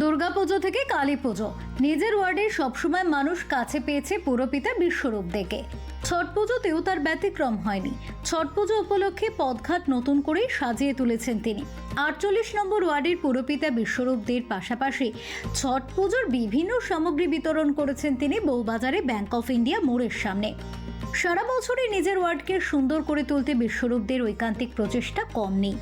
দুর্গাপুজো থেকে কালী পুজো। নিজের ওয়ার্ডে সবসময় মানুষ কাছে পেয়েছে পুরপিতা বিশ্বরূপ দেখে। ছট পুজোতেও তার ব্যতিক্রম হয়নি। ছট পুজো উপলক্ষে পদঘাট নতুন করেই সাজিয়ে তুলেছেন তিনি। আটচল্লিশ নম্বর ওয়ার্ডের পুরপিতা বিশ্বরূপদের পাশাপাশি ছট পুজোর বিভিন্ন সামগ্রী বিতরণ করেছেন তিনি বউবাজারে ব্যাংক অফ ইন্ডিয়া মোড়ের সামনে। সারা বছরই নিজের ওয়ার্ডকে সুন্দর করে তুলতে বিশ্বরূপদের ঐকান্তিক প্রচেষ্টা কম নেই।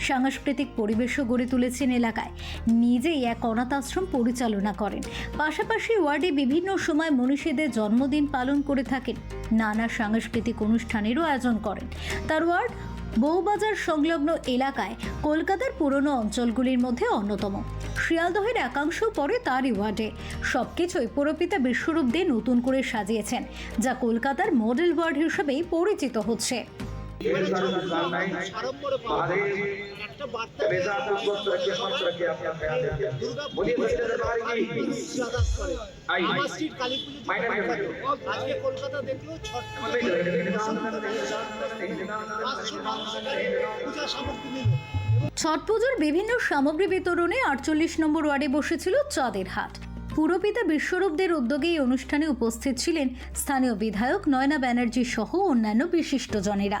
সাংস্কৃতিক পরিবেশও গড়ে তুলেছেন এলাকায়। নিজেই এক অনাথ আশ্রম পরিচালনা করেন। পাশাপাশি ওয়ার্ডে বিভিন্ন সময় মনীষীদের জন্মদিন পালন করে থাকেন। নানা সাংস্কৃতিক অনুষ্ঠানেরও আয়োজন করেন। তার ওয়ার্ড বউবাজার সংলগ্ন এলাকায়, কলকাতার পুরনো অঞ্চলগুলির মধ্যে অন্যতম। শিয়ালদহের একাংশ পরে তারই ওয়ার্ডে। সব কিছুই পুরোপিতা বিশ্বরূপ দিয়ে নতুন করে সাজিয়েছেন, যা কলকাতার মডেল ওয়ার্ড হিসেবেই পরিচিত হচ্ছে। ছট পুজোর বিভিন্ন সামগ্রী বিতরণে আটচল্লিশ নম্বর ওয়ার্ডে বসেছিল চাঁদের হাট। পুরপিতা বিশ্বরূপদের উদ্যোগে এই অনুষ্ঠানে উপস্থিত ছিলেন স্থানীয় বিধায়ক নয়না ব্যানার্জি সহ অন্যান্য বিশিষ্টজনেরা।